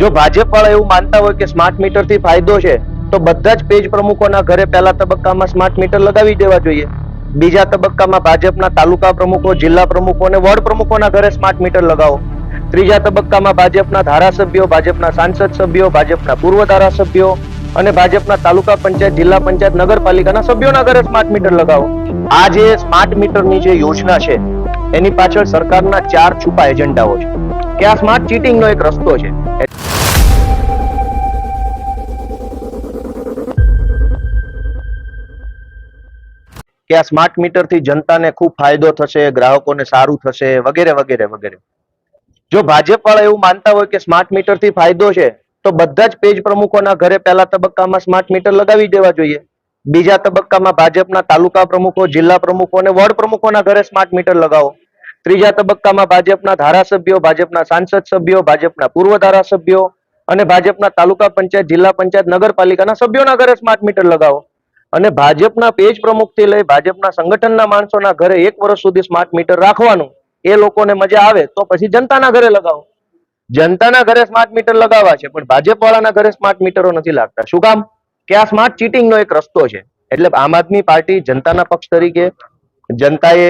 જો ભાજપ વાળા એવું માનતા હોય કે સ્માર્ટ મીટરથી ફાયદો છે, તો બધા જ પેજ પ્રમુખોના ઘરે પહેલા તબક્કામાં સ્માર્ટ મીટર લગાવી દેવા જોઈએ. બીજા તબક્કામાં ભાજપના તાલુકા પ્રમુખો, જિલ્લા પ્રમુખો અને વોર્ડ પ્રમુખોના ઘરે સ્માર્ટ મીટર લગાવો. ત્રીજા તબક્કામાં ભાજપના ધારાસભ્યો, ભાજપના સાંસદ સભ્યો, ભાજપના પૂર્વ ધારાસભ્યો અને ભાજપના તાલુકા પંચાયત, જિલ્લા પંચાયત, નગરપાલિકાના સભ્યોના ઘરે સ્માર્ટ મીટર લગાવો. આ જે સ્માર્ટ મીટરની જે યોજના છે, એની પાછળ સરકારના ચાર છુપા એજન્ડાઓ છે. કે આ સ્માર્ટ ચીટિંગનો એક રસ્તો છે. કે આ સ્માર્ટ મીટરથી જનતાને ખૂબ ફાયદો થશે, ગ્રાહકોને સારું થશે, વગેરે વગેરે વગેરે. જો ભાજપ વાળા એવું માનતા હોય કે સ્માર્ટ મીટરથી ફાયદો છે, તો બધા જ પેજ પ્રમુખોના ઘરે પહેલા તબક્કામાં સ્માર્ટ મીટર લગાવી દેવા જોઈએ. બીજા તબક્કામાં ભાજપના તાલુકા પ્રમુખો, જિલ્લા પ્રમુખો અને વોર્ડ પ્રમુખોના ઘરે સ્માર્ટ મીટર લગાવો. ત્રીજા તબક્કામાં ભાજપના ધારાસભ્યો, ભાજપના સાંસદ સભ્યો, ભાજપના પૂર્વ ધારાસભ્યો અને ભાજપના તાલુકા પંચાયત, જિલ્લા પંચાયત, નગરપાલિકાના સભ્યોના ઘરે સ્માર્ટ મીટર લગાવો. અને ભાજપના પેજ પ્રમુખથી લઈ ભાજપના સંગઠનના માણસોના ઘરે એક વર્ષ સુધી સ્માર્ટ મીટર રાખવાનું, એ લોકોને મજા આવે તો પછી જનતાના ઘરે લગાવો. જનતાના ઘરે સ્માર્ટ મીટર લગાવવા છે, પણ ભાજપ વાળાના ઘરે સ્માર્ટ મીટરો નથી લાગતા. શું કામ? કે આ સ્માર્ટ ચીટિંગનો એક રસ્તો છે. એટલે આમ આદમી પાર્ટી જનતાના પક્ષ તરીકે જનતાએ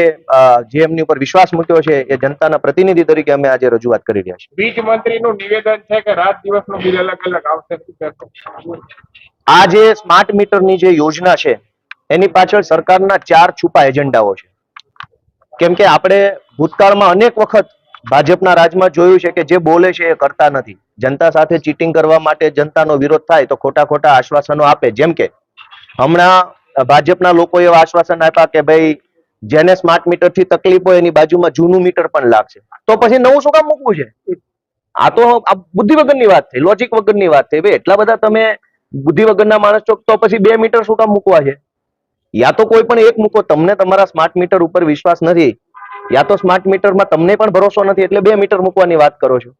જે એમની ઉપર વિશ્વાસ મૂક્યો છે એ જનતાના પ્રતિનિધિ તરીકે અમે આજે રજૂઆત કરી રહ્યા છીએ. વીજ મંત્રીનું નિવેદન છે કે રાત દિવસનું બિલ અલગ અલગ આવશે. આ જે સ્માર્ટ મીટરની જે યોજના છે એની પાછળ સરકારના ચાર છુપા એજન્ડાઓ છે. કેમ કે આપણે ભૂતકાળમાં અનેક વખત ભાજપના રાજમાં જોયું છે કે જે બોલે છે એ કરતા નથી. જનતા સાથે ચીટિંગ કરવા માટે જનતાનો વિરોધ થાય તો ખોટા ખોટા આશ્વાસનો આપે. જેમ કે હમણાં ભાજપના લોકો એવા આશ્વાસન આપ્યા કે ભાઈ જેને સ્માર્ટ મીટરથી તકલીફ હોય એની બાજુમાં જૂનું મીટર પણ લાગશે. તો પછી નવું શું કામ મૂકવું છે? આ તો આ બુદ્ધિ વગરની વાત થઈ લોજિક વગરની વાત થઈ. ભાઈ એટલા બધા તમે બુદ્ધિ વગરના માણસ છો તો પછી બે મીટર શું કામ મૂકવા છે? યા તો કોઈ પણ એક મૂકો, તમને તમારા સ્માર્ટ મીટર ઉપર વિશ્વાસ નથી. યા તો સ્માર્ટ મીટરમાં તમને પણ ભરોસો નથી, એટલે બે મીટર મૂકવાની વાત કરો છો.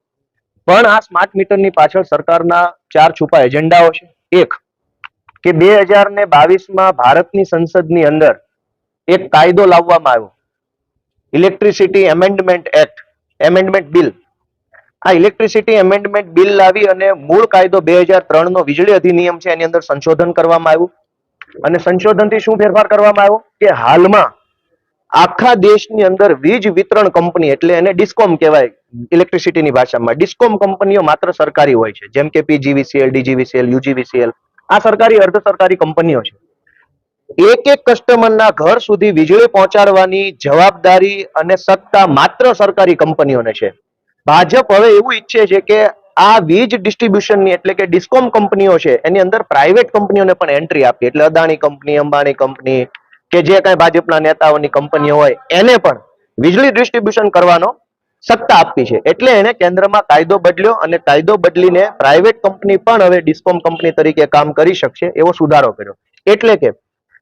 પણ આ સ્માર્ટ મીટરની પાછળ સરકારના ચાર છુપા એજન્ડાઓ છે. એક, કે બે હજાર ને બાવીસમાં ભારતની સંસદની અંદર એક કાયદો લાવવામાં આવ્યો. Electricity amendment act amendment bill આ ઇલેક્ટ્રિસિટી એમેન્ડમેન્ટ બિલ લાવી અને મૂળ કાયદો બે હજાર ત્રણનો વીજળી અધિનિયમ છે એની અંદર સંશોધન કરવામાં આવ્યું. અને સંશોધનથી શું ફેરફાર કરવામાં આવ્યો? કે હાલમાં આખા દેશની અંદર વીજ વિતરણ કંપની એટલે એને ડિસ્કોમ કહેવાય ઇલેક્ટ્રિસિટીની ભાષામાં. ડિસ્કોમ કંપનીઓ માત્ર સરકારી હોય છે. જેમ કે પીજીવીસીએલ ડીજીવીસીએલ યુજીવીસીએલ આ સરકારી અર્ધ સરકારી કંપનીઓ છે. એક એક કસ્ટમરના ઘર સુધી વીજળી પહોંચાડવાની જવાબદારી અને સત્તા માત્ર સરકારી કંપનીઓને છે. ભાજપ હવે એવું ઈચ્છે છે કે આ વીજ ડિસ્ટ્રીબ્યુશનની એટલે કે ડિસ્કોમ કંપનીઓ છે, એની અંદર પ્રાઇવેટ કંપનીઓને પણ એન્ટ્રી આપી એટલે અદાણી કંપની, અંબાણી કંપની કે જે કાંઈ ભાજપના નેતાઓની કંપનીઓ હોય, એને પણ વીજળી ડિસ્ટ્રીબ્યુશન કરવાનો સત્તા આપી છે. એટલે એને કેન્દ્રમાં કાયદો બદલ્યો અને કાયદો બદલીને પ્રાઇવેટ કંપની પણ હવે ડિસ્કોમ કંપની તરીકે કામ કરી શકશે એવો સુધારો કર્યો. એટલે કે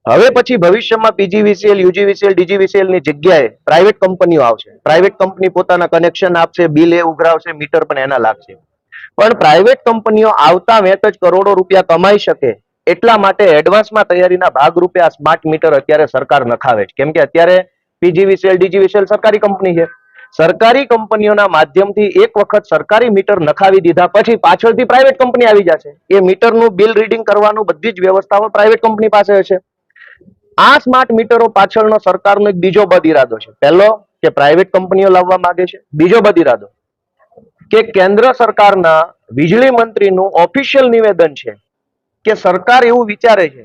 હવે પછી ભવિષ્યમાં પીજીવીસીએલ, યુજીવીસીએલ ડીજીવીસીએલની જગ્યાએ પ્રાઇવેટ કંપનીઓ આવશે. પ્રાઇવેટ કંપની પોતાના કનેક્શન આપશે બિલ એ ઉઘરાવશે મીટર પણ એના લાગશે. પણ પ્રાઇવેટ કંપનીઓ આવતા વેત જ કરોડો રૂપિયા કમાઈ શકે એટલા માટે એડવાન્સમાં તૈયારીના ભાગરૂપે આ સ્માર્ટ મીટર અત્યારે સરકાર નખાવે છે. કેમ કે અત્યારે પીજીવીસીએલ, ડીજીવીસીએલ સરકારી કંપની છે. સરકારી કંપનીઓના માધ્યમથી એક વખત સરકારી મીટર નખાવી દીધા પછી પાછળથી પ્રાઇવેટ કંપની આવી જશે. એ મીટરનું બિલ રીડિંગ કરવાનું બધી જ વ્યવસ્થાઓ પ્રાઇવેટ કંપની પાસે હશે. આ સ્માર્ટ મીટરો પાછળનો સરકારનો એક બીજો બદ ઇરાદો છે. પહેલો કે પ્રાઇવેટ કંપનીઓ લાવવા માંગે છે. બીજો બદ ઇરાદો કે કેન્દ્ર સરકારના વીજળી મંત્રીનું ઓફિશિયલ નિવેદન છે કે સરકાર એવું વિચારે છે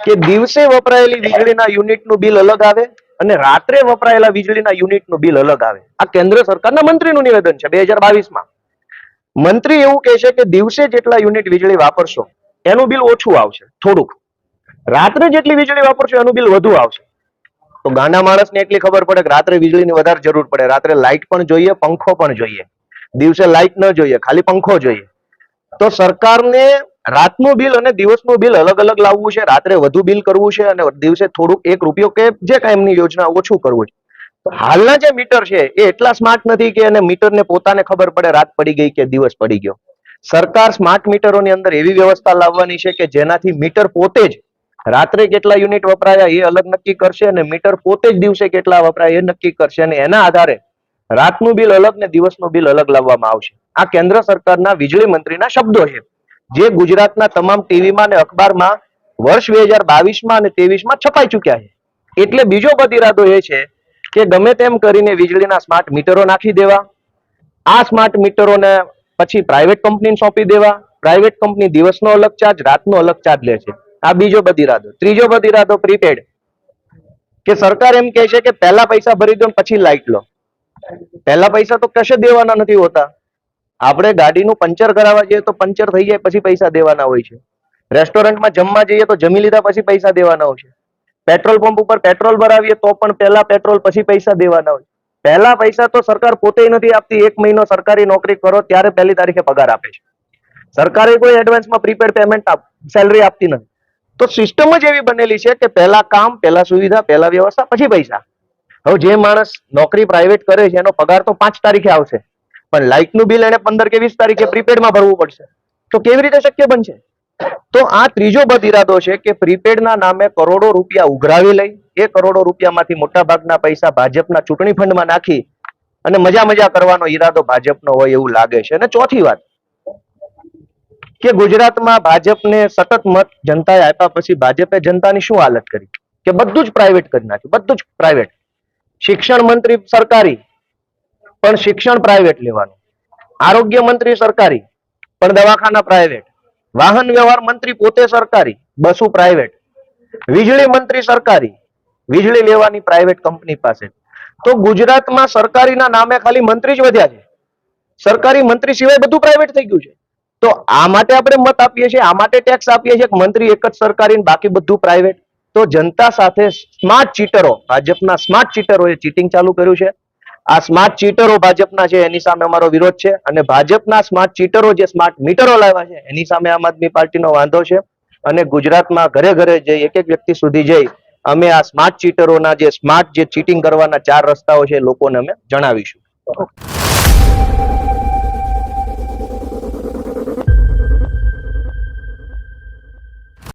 કે દિવસે વપરાયેલી વીજળીના યુનિટનું બિલ અલગ આવે અને રાત્રે વપરાયેલા વીજળીના યુનિટનું બિલ અલગ આવે. આ કેન્દ્ર સરકારના મંત્રીનું નિવેદન છે બે હજાર બાવીસમાં મંત્રી એવું કહે છે કે દિવસે જેટલા યુનિટ વીજળી વાપરશો એનું બિલ ઓછું આવશે, થોડુંક. રાત્રે જેટલી વીજળી વાપરશો એનું બિલ વધુ આવશે. તો ગાંડા માણસને એટલી ખબર પડે કે રાત્રે વીજળીની વધારે જરૂર પડે. રાત્રે લાઇટ પણ જોઈએ, પંખો પણ જોઈએ. દિવસે લાઇટ ન જોઈએ, ખાલી પંખો જોઈએ. તો સરકારને રાતનું બિલ અને દિવસનું બિલ અલગ અલગ લાવવું છે. રાત્રે વધુ બિલ કરવું છે અને દિવસે થોડુંક એક રૂપિયો કે જે કાંઈ એમની યોજના ઓછું કરવું છે. હાલના જે મીટર છે એ એટલા સ્માર્ટ નથી કે એને મીટરને પોતાને ખબર પડે રાત પડી ગઈ કે દિવસ પડી ગયો. સરકાર સ્માર્ટ મીટરોની અંદર એવી વ્યવસ્થા લાવવાની છે કે જેનાથી મીટર પોતે જ રાત્રે કેટલા યુનિટ વપરાયા એ અલગ નક્કી કરશે અને મીટર પોતે જ દિવસે કેટલા વપરાય એ નક્કી કરશે અને એના આધારે રાતનું બિલ અલગ ને દિવસનું બિલ અલગ લાવવામાં આવશે. આ કેન્દ્ર સરકારના વીજળી મંત્રીના શબ્દો છે. જે ગુજરાતના તમામ ટીવીમાં અને અખબારમાં વર્ષ બે હજાર બાવીસમાં અને ત્રેવીસમાં છપાઈ ચુક્યા છે. એટલે બીજો બધ એ છે કે ગમે તેમ કરીને વીજળીના સ્માર્ટ મીટરો નાખી દેવા. આ સ્માર્ટ મીટરોને પછી પ્રાઇવેટ કંપનીને સોંપી દેવા. પ્રાઇવેટ કંપની દિવસનો અલગ ચાર્જ રાતનો અલગ ચાર્જ લે છે. આ બીજો બધ ઇરાદો ત્રીજો બધ ઇરાદો પ્રીપેડ કે સરકાર એમ કહે છે કે પહેલા પૈસા ભરી દો પછી લાઈટ લો. પહેલા પૈસા તો કશે દેવાના નથી હોતા. આપણે ગાડીનું પંચર કરાવવા જઈએ તો પંચર થઈ જાય પછી પૈસા દેવાના હોય છે. રેસ્ટોરન્ટમાં જમવા જઈએ તો જમી લીધા પછી પૈસા દેવાના હોય છે. પેટ્રોલ પંપ ઉપર પેટ્રોલ ભરાવીએ તો પણ પહેલા પેટ્રોલ પછી પૈસા દેવાના હોય. પહેલા પૈસા તો સરકાર પોતે નથી આપતી. એક મહિનો સરકારી નોકરી કરો ત્યારે પહેલી તારીખે પગાર આપે છે. સરકારે કોઈ એડવાન્સમાં પ્રીપેડ પેમેન્ટ સેલરી આપતી નથી. તો સિસ્ટમ જ એવી બનેલી છે કે પહેલા કામ, પહેલા સુવિધા, પહેલા વ્યવસ્થા, પછી પૈસા. હવે જે માણસ નોકરી પ્રાઇવેટ કરે છે, એનો પગાર તો પાંચ તારીખે આવશે. પણ લાઇટનું બિલ એને પંદર કે વીસ તારીખે પ્રીપેડમાં ભરવું પડશે. તો કેવી રીતે શક્ય બનશે? તો આ ત્રીજો બધ ઇરાદો છે કે પ્રીપેડના નામે કરોડો રૂપિયા ઉઘરાવી લઈ, એ કરોડો રૂપિયામાંથી મોટા ભાગના પૈસા ભાજપના ચૂંટણી ફંડમાં નાખી અને મજા મજા કરવાનો ઈરાદો ભાજપનો હોય એવું લાગે છે. અને ચોથી વાત કે ગુજરાતમાં ભાજપને સતત મત જનતાએ આપ્યા પછી ભાજપે જનતાની શું હાલત કરી? કે બધું જ પ્રાઇવેટ કરી નાખ્યું, બધું જ પ્રાઇવેટ શિક્ષણ મંત્રી સરકારી, પણ શિક્ષણ પ્રાઇવેટ લેવાનું. આરોગ્ય મંત્રી સરકારી, પણ દવાખાના પ્રાઇવેટ વાહન વ્યવહાર મંત્રી પોતે સરકારી, બસો પ્રાઇવેટ વીજળી મંત્રી સરકારી, વીજળી લેવાની પ્રાઇવેટ કંપની પાસે. તો ગુજરાતમાં સરકારીના નામે ખાલી મંત્રી જ વધ્યા છે. સરકારી મંત્રી સિવાય બધું પ્રાઇવેટ થઈ ગયું છે. તો આ માટે આપણે મત આપીએ છીએ, આ માટે ટેક્સ આપીએ છીએ મંત્રી એક જ સરકારી બાકી બધું પ્રાઇવેટ તો જનતા સાથે સ્માર્ટ ચીટરો ભાજપના સ્માર્ટ ચીટરોએ ચીટિંગ ચાલુ કર્યું છે. આ સ્માર્ટ ચીટરો ભાજપના છે, એની સામે અમારો વિરોધ છે. અને ભાજપના સ્માર્ટ ચીટરો જે સ્માર્ટ મીટરો લાવ્યા છે, એની સામે આમ આદમી પાર્ટીનો વાંધો છે. અને ગુજરાતમાં ઘરે ઘરે જઈ એક એક વ્યક્તિ સુધી જઈ અમે આ સ્માર્ટ ચીટરોના જે સ્માર્ટ જે ચીટિંગ કરવાના ચાર રસ્તાઓ છે લોકોને અમે જણાવીશું.